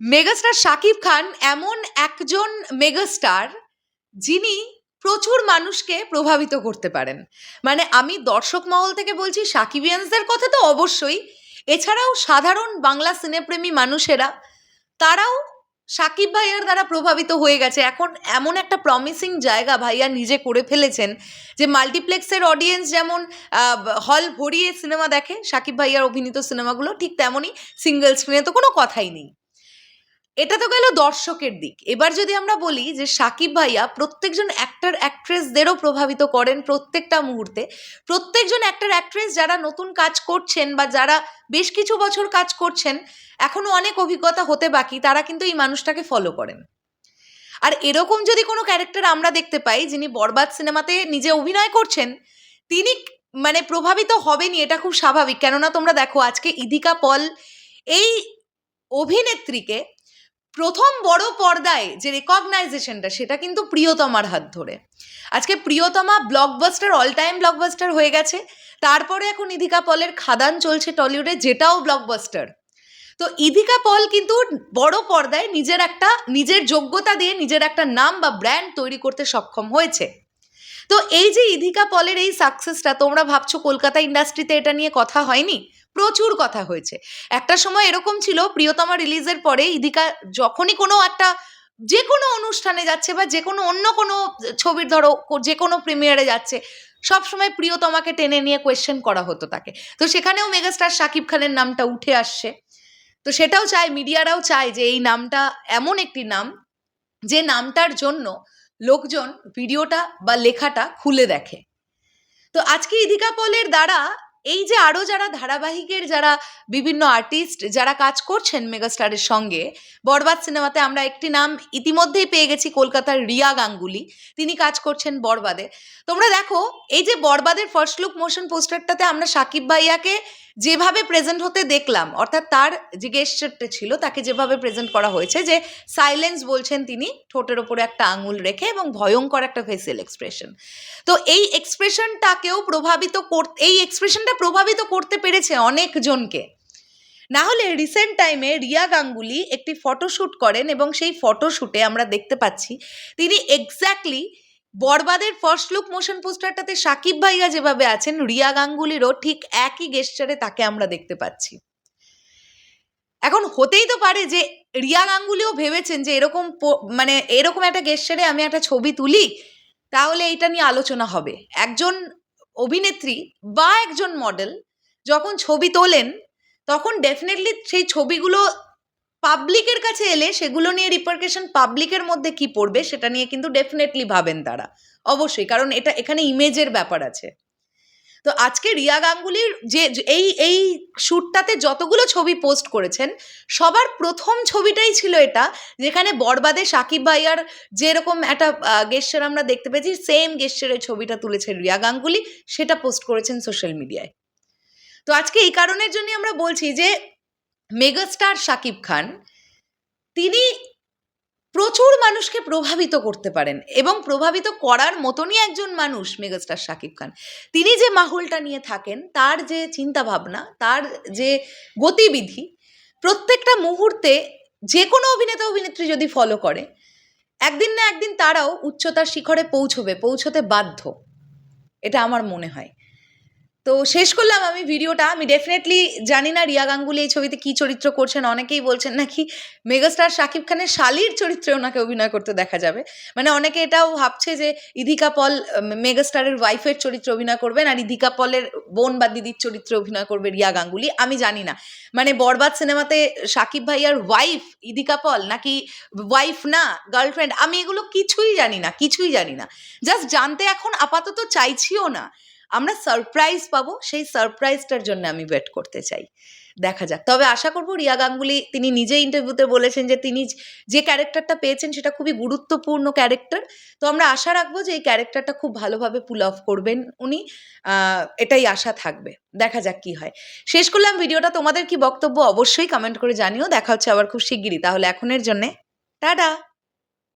Megastar Shakib Khan এমন একজন megastar যিনি প্রচুর মানুষকে প্রভাবিত করতে পারেন। মানে আমি দর্শক মহল থেকে বলছি সাকিবিয়ানসদের কথা তো অবশ্যই। এছাড়াও সাধারণ বাংলা সিনেপ্রেমী মানুষেরা, তারাও সাকিব ভাইয়ার দ্বারা প্রভাবিত হয়ে গেছে। এখন এমন একটা প্রমিসিং জায়গা ভাইয়া নিজে করে ফেলেছেন যে মাল্টিপ্লেক্সের অডিয়েন্স যেমন হল ভরিয়ে সিনেমা দেখে সাকিব ভাইয়ার অভিনীত সিনেমাগুলো ঠিক তেমনই সিঙ্গেল স্ক্রিনে তো কোনো কথাই নেই। এটা তো গেল দর্শকের দিক। এবার যদি আমরা বলি যে সাকিব ভাইয়া প্রত্যেকজন অ্যাক্টর অ্যাক্ট্রেসদেরও প্রভাবিত করেন প্রত্যেকটা মুহূর্তে। প্রত্যেকজন অ্যাক্টর অ্যাক্ট্রেস যারা নতুন কাজ করছেন বা যারা বেশ কিছু বছর কাজ করছেন, এখনও অনেক অভিজ্ঞতা হতে বাকি, তারা কিন্তু এই মানুষটাকে ফলো করেন। আর এরকম যদি কোনো ক্যারেক্টার আমরা দেখতে পাই, যিনি বরবাদ সিনেমাতে নিজে অভিনয় করছেন, তিনি মানে প্রভাবিত হবেনি এটা খুব স্বাভাবিক। কেননা তোমরা দেখো, আজকে ইদিকা পল এই অভিনেত্রীকে প্রথম বড় পর্দায় যে রেকগনাইজেশনটা সেটা কিন্তু প্রিয়তমার হাত ধরে। আজকে প্রিয়তমা ব্লকবাস্টার অল টাইম ব্লকবাস্টার হয়ে গেছে। তারপরে এখন ইদিকা পলের খাদান চলছে টলিউডে, যেটাও ব্লকবাস্টার তো ইদিকা পল কিন্তু বড় পর্দায় নিজের একটা, নিজের যোগ্যতা দিয়ে নিজের একটা নাম বা ব্র্যান্ড তৈরি করতে সক্ষম হয়েছে। তো এই যে ইদিকা পলের এই সাকসেসটা তোমরা ভাবছ কলকাতা ইন্ডাস্ট্রিতে এটা নিয়ে কথা হয়নি? প্রচুর কথা হয়েছে। একটা সময় এরকম ছিল, প্রিয়তমা রিলিজের পরে ইদিকা যখনই কোনো একটা যে কোনো অনুষ্ঠানে যাচ্ছে বা যে কোনো অন্য কোনো ছবির ধরো যে কোনো প্রিমিয়ারে যাচ্ছে, সব সময় প্রিয়তমাকে টেনে নিয়ে কোয়েশ্চেন করা হতো তাকে। তো সেখানেও মেগাস্টার শাকিব খানের নামটা উঠে আসছে। তো সেটাও চায়, মিডিয়ারাও চায় যে এই নামটা এমন একটি নাম, যে নামটার জন্য লোকজন ভিডিওটা বা লেখাটা খুলে দেখে। তো আজকে ইদিকা পলের দ্বারা এই যে আরও যারা ধারাবাহিকের যারা বিভিন্ন আর্টিস্ট যারা কাজ করছেন মেগাস্টারের সঙ্গে, বরবাদ সিনেমাতে আমরা একটি নাম ইতিমধ্যেই পেয়ে গেছি কলকাতার রিয়া গাঙ্গুলি। তিনি কাজ করছেন বরবাদে। তোমরা দেখো, এই যে বরবাদের ফার্স্ট লুক মোশন পোস্টারটাতে আমরা সাকিব ভাইয়াকে যেভাবে প্রেজেন্ট হতে দেখলাম, অর্থাৎ তার যে গেস্টারটা ছিল, তাকে যেভাবে প্রেজেন্ট করা হয়েছে যে সাইলেন্স বলছেন তিনি, ঠোঁটের ওপরে একটা আঙুল রেখে এবং ভয়ঙ্কর একটা ফেসিয়াল এক্সপ্রেশন তো এই এক্সপ্রেশনটাকেও প্রভাবিত করতে এই এক্সপ্রেশনটা প্রভাবিত করতে পেরেছে অনেকজনকে। না হলে রিসেন্ট টাইমে রিয়া গাঙ্গুলি একটি ফটোশ্যুট করেন এবং সেই ফটোশ্যুটে আমরা দেখতে পাচ্ছি, তিনি এক্স্যাক্টলি বরবাদের ফার্স্ট লুক মোশন পোস্টারটাতে সাকিব ভাইয়া যেভাবে আছেন, রিয়া গাঙ্গুলিরও ঠিক একই গেস্টারে তাকে আমরা দেখতে পাচ্ছি। এখন হতেই তো পারে যে রিয়া গাঙ্গুলিও ভেবেছেন যে এরকম মানে এরকম একটা গেস্টারে আমি একটা ছবি তুলি, তাহলে এটা নিয়ে আলোচনা হবে। একজন অভিনেত্রী বা একজন মডেল যখন ছবি তোলেন, তখন ডেফিনেটলি সেই ছবিগুলো পাবলিকের কাছে এলে সেগুলো নিয়ে রিপার্কেশন পাবলিকের মধ্যে কি পড়বে সেটা নিয়ে কিন্তু ডেফিনেটলি ভাবেন তারা। অবশ্যই, কারণ এটা এখানে ইমেজের ব্যাপার আছে। তো আজকে রিয়া গাঙ্গুলির যে এই এই শ্যুটটাতে যতগুলো ছবি পোস্ট করেছেন, সবার প্রথম ছবিটাই ছিল এটা, যেখানে বরবাদে সাকিব ভাইয়ার যেরকম একটা গেস্টার আমরা দেখতে পেয়েছি সেম গেস্টারের ছবিটা তুলেছেন রিয়া গাঙ্গুলি, সেটা পোস্ট করেছেন সোশ্যাল মিডিয়ায় তো আজকে এই কারণের জন্যই আমরা বলছি যে, মেগাস্টার শাকিব খান, তিনি প্রচুর মানুষকে প্রভাবিত করতে পারেন এবং প্রভাবিত করার মতনই একজন মানুষ মেগাস্টার শাকিব খান। তিনি যে মাহলটা নিয়ে থাকেন, তার যে চিন্তা ভাবনা তার যে গতিবিধি, প্রত্যেকটা মুহূর্তে যে কোনো অভিনেতা, অভিনেত্রী যদি ফলো করে, একদিন না একদিন তারাও উচ্চতার শিখরে পৌঁছবে, পৌঁছতে বাধ্য। এটা আমার মনে হয়। তো শেষ করলাম আমি ভিডিওটা। আমি ডেফিনেটলি জানি না রিয়া গাঙ্গুলি এই ছবিতে কি চরিত্র করছেন। অনেকেই বলছেন নাকি মেগাস্টার শাকিব খানের শালির চরিত্রে ওনাকে অভিনয় করতে দেখা যাবে। মানে অনেকে এটাও ভাবছে যে ইদিকা পল মেগাস্টারের ওয়াইফের চরিত্রে অভিনয় করবেন আর ইদিকা পলের বোন বা দিদির চরিত্রে অভিনয় করবে রিয়া গাঙ্গুলি। আমি জানি না। মানে বরবাদ সিনেমাতে শাকিব ভাইয়ার ওয়াইফ ইদিকা পল নাকি ওয়াইফ না গার্লফ্রেন্ড আমি এগুলো কিছুই জানি না, কিছুই জানি না। জাস্ট জানতে এখন আপাতত চাইছিও না। আমরা সারপ্রাইজ পাবো, সেই সারপ্রাইজটার জন্য আমি ওয়েট করতে চাই। দেখা যাক। তবে আশা করব রিয়া গাঙ্গুলি তিনি নিজে ইন্টারভিউতে বলেছেন যে তিনি যে ক্যারেক্টারটা পেয়েছেন সেটা খুবই গুরুত্বপূর্ণ ক্যারেক্টার তো আমরা আশা রাখব যে এই ক্যারেক্টারটা খুব ভালোভাবে পুল অফ করবেন উনি। এটাই আশা থাকবে। দেখা যাক কি হয়। শেষ করলাম ভিডিওটা। তোমাদের কি বক্তব্য অবশ্যই কমেন্ট করে জানিও। দেখা হচ্ছে আবার খুব শিগগিরই। তাহলে এখনের জন্যে, টাটা!